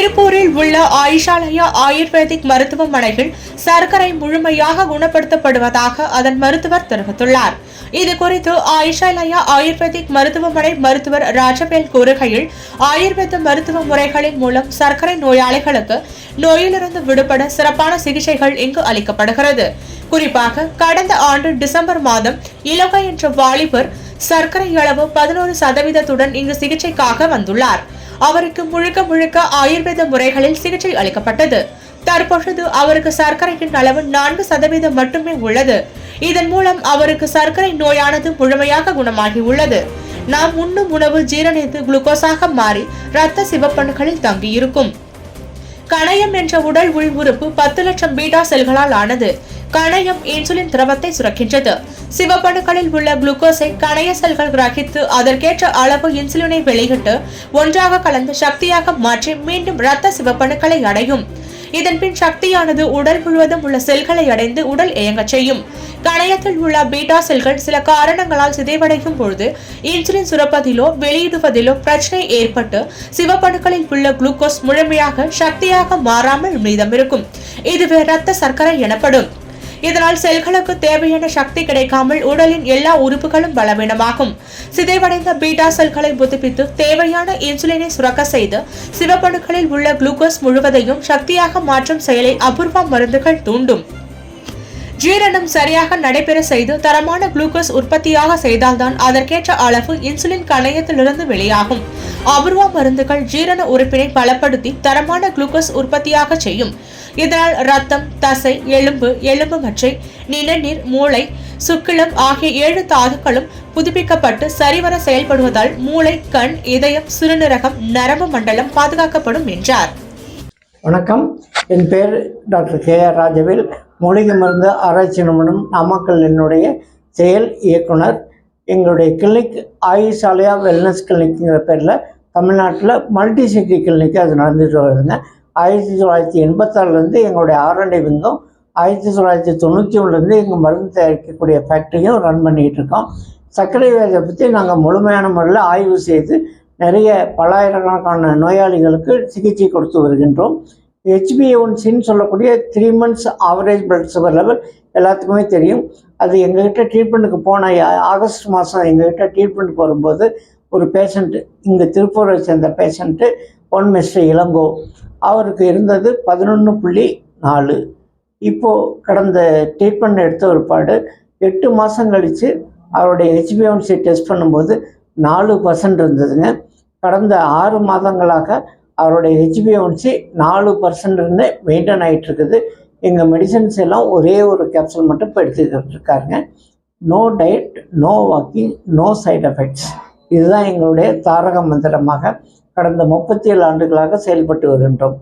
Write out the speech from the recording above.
திருப்பூரில் உள்ள ஆயிஷாலயா ஆயுர்வேதிக் மருத்துவமனையில் சர்க்கரை முழுமையாக குணப்படுத்தப்படுவதாக அதன் மருத்துவர் தெரிவித்துள்ளார். இது குறித்து ஆயிஷாலயா ஆயுர்வேதிக் மருத்துவமனை மருத்துவர் ராஜவேல் கூறுகையில் ஆயுர்வேத மருத்துவ முறைகளின் மூலம் சர்க்கரை நோயாளிகளுக்கு நோயிலிருந்து விடுபட சிறப்பான சிகிச்சைகள் இங்கு அளிக்கப்படுகிறது. குறிப்பாக கடந்த ஆண்டு டிசம்பர் மாதம் இலங்கை என்ற வாலிபர் சர்க்கரை அளவு பதினோரு சதவீதத்துடன் இங்கு சிகிச்சைக்காக வந்துள்ளார். அவருக்கு முழுக்க முழுக்க ஆயுர்வேத முறைகளில் சிகிச்சை அளிக்கப்பட்டது. தற்பொழுது அவருக்கு சர்க்கரையின் அளவு நான்கு சதவீதம் மட்டுமே உள்ளது. இதன் மூலம் அவருக்கு சர்க்கரை நோயானது முழுமையாக குணமாகி உள்ளது. நாம் உண்ணும் உணவு ஜீரணித்து குளுக்கோஸாக மாறி இரத்த சிவப்பணுகளில் தங்கியிருக்கும். கணையம் என்ற உடல் உள் உறுப்பு பத்து லட்சம் பீட்டா செல்களால் ஆனது. கணையம் இன்சுலின் திரவத்தை சுரக்கின்றது. சிவப்பணுக்களில் உள்ள குளுக்கோஸை கணைய செல்கள் கிரகித்து அதற்கேற்ற அளவு இன்சுலினை வெளியிட்டு ஒன்றாக கலந்து சக்தியாக மாற்றி மீண்டும் இரத்த சிவப்பணுக்களை அடையும். இதன்பின் சக்தியானது உடல் முழுவதும் உள்ள செல்களை அடைந்து உடல் இயங்கச் செய்யும். கணையத்தில் உள்ள பீட்டா செல்கள் சில காரணங்களால் சிதைவடையும் பொழுது இன்சுலின் சுரப்பதிலோ வெளியிடுவதிலோ பிரச்சனை ஏற்பட்டு சிவப்பணுக்களில் உள்ள குளுக்கோஸ் முழுமையாக சக்தியாக மாறாமல் மீதம் இருக்கும் இதுவே இரத்த சர்க்கரை எனப்படும். இதனால் செல்களுக்கு தேவையான சக்தி கிடைக்காமல் உடலின் எல்லா உறுப்புகளும் பலவீனமாகும். சிதைவடைந்த பீட்டா செல்களை புதுப்பித்து தேவையான இன்சுலினை சுரக்க செய்து சிவப்பணுக்களில் உள்ள குளுக்கோஸ் முழுவதையும் சக்தியாக மாற்றும் செயலை அபூர்வ மருந்துகள் தூண்டும். ஜீரணம் சரியாக நடைபெற செய்து தரமான குளுக்கோஸ் உற்பத்தியாக செய்தால்தான் அதற்கேற்ற அளவு இன்சுலின் கணையத்திலிருந்து வெளியாகும். அபூர்வ மருந்துகள் ஜீரண உறுப்பினை பலப்படுத்தி தரமான குளுக்கோஸ் உற்பத்தியாக செய்யும். இதனால் ரத்தம் தசை எலும்பு எலும்பு மற்றை நிலநீர் மூளை சுக்கிலம் ஆகிய ஏழு தாதுக்களும் புதுப்பிக்கப்பட்டு சரிவர செயல்படுவதால் மூளை கண் இதயம் சிறுநீரகம் நரம்பு மண்டலம் பாதுகாக்கப்படும் என்றார். வணக்கம். என் பேர் டாக்டர் கே ஆர் ராஜவேல். மூலிகை மருந்து ஆராய்ச்சி நிறுவனம் நாமக்கல் என்னுடைய செயல் இயக்குனர். எங்களுடைய கிளினிக் ஆயுஷாலயா வெல்னஸ் கிளினிக்ங்கிற பேரில் தமிழ்நாட்டில் மல்டி சிட்டி கிளினிக் அது நடந்துட்டு வருதுங்க. ஆயிரத்தி தொள்ளாயிரத்தி எண்பத்தாறுலேருந்து எங்களுடைய ஆரண்டை விங்கம் ஆயிரத்தி தொள்ளாயிரத்தி தொண்ணூற்றி ஒன்றுலேருந்து எங்கள் மருந்து தயாரிக்கக்கூடிய ஃபேக்ட்ரியும் ரன் பண்ணிகிட்டு இருக்கோம். சர்க்கரை வியாதியை பற்றி நாங்கள் முழுமையான முறையில் ஆய்வு செய்து நிறைய பல்லாயிரக்கணக்கான நோயாளிகளுக்கு சிகிச்சை கொடுத்து வருகின்றோம். ஹெச்பிஏஒன்சின்னு சொல்லக்கூடிய three months average blood sugar level எல்லாத்துக்குமே தெரியும். அது எங்ககிட்ட ட்ரீட்மெண்ட்டுக்கு போன ஆகஸ்ட் மாதம் எங்ககிட்ட ட்ரீட்மெண்ட்டுக்கு வரும்போது ஒரு பேஷண்ட்டு இங்கே திருப்பூரை சேர்ந்த பேஷண்ட்டு ஒன் மிஸ்டர் இளங்கோ. அவருக்கு இருந்தது பதினொன்று புள்ளி நாலு. இப்போது கடந்த ட்ரீட்மெண்ட் எடுத்த ஒருபாடு எட்டு மாதம் கழித்து அவருடைய ஹெச்பிஎன்சி டெஸ்ட் பண்ணும்போது நாலு பர்சன்ட் இருந்ததுங்க. கடந்த ஆறு மாதங்களாக அவருடைய ஹெச்பிஎன்சி நாலு பர்சன்ட்னு மெயின்டைன் ஆகிட்டு இருக்குது எங்கள் மெடிசன்ஸ் எல்லாம் ஒரே ஒரு கேப்சூல் மட்டும் இப்போ எடுத்துக்கிட்டு இருக்காருங்க no diet no walking no side effects இதுதான் எங்களுடைய தாரக மந்திரமாக கடந்த முப்பத்தி ஏழு ஆண்டுகளாக செயல்பட்டு வருகின்றோம்.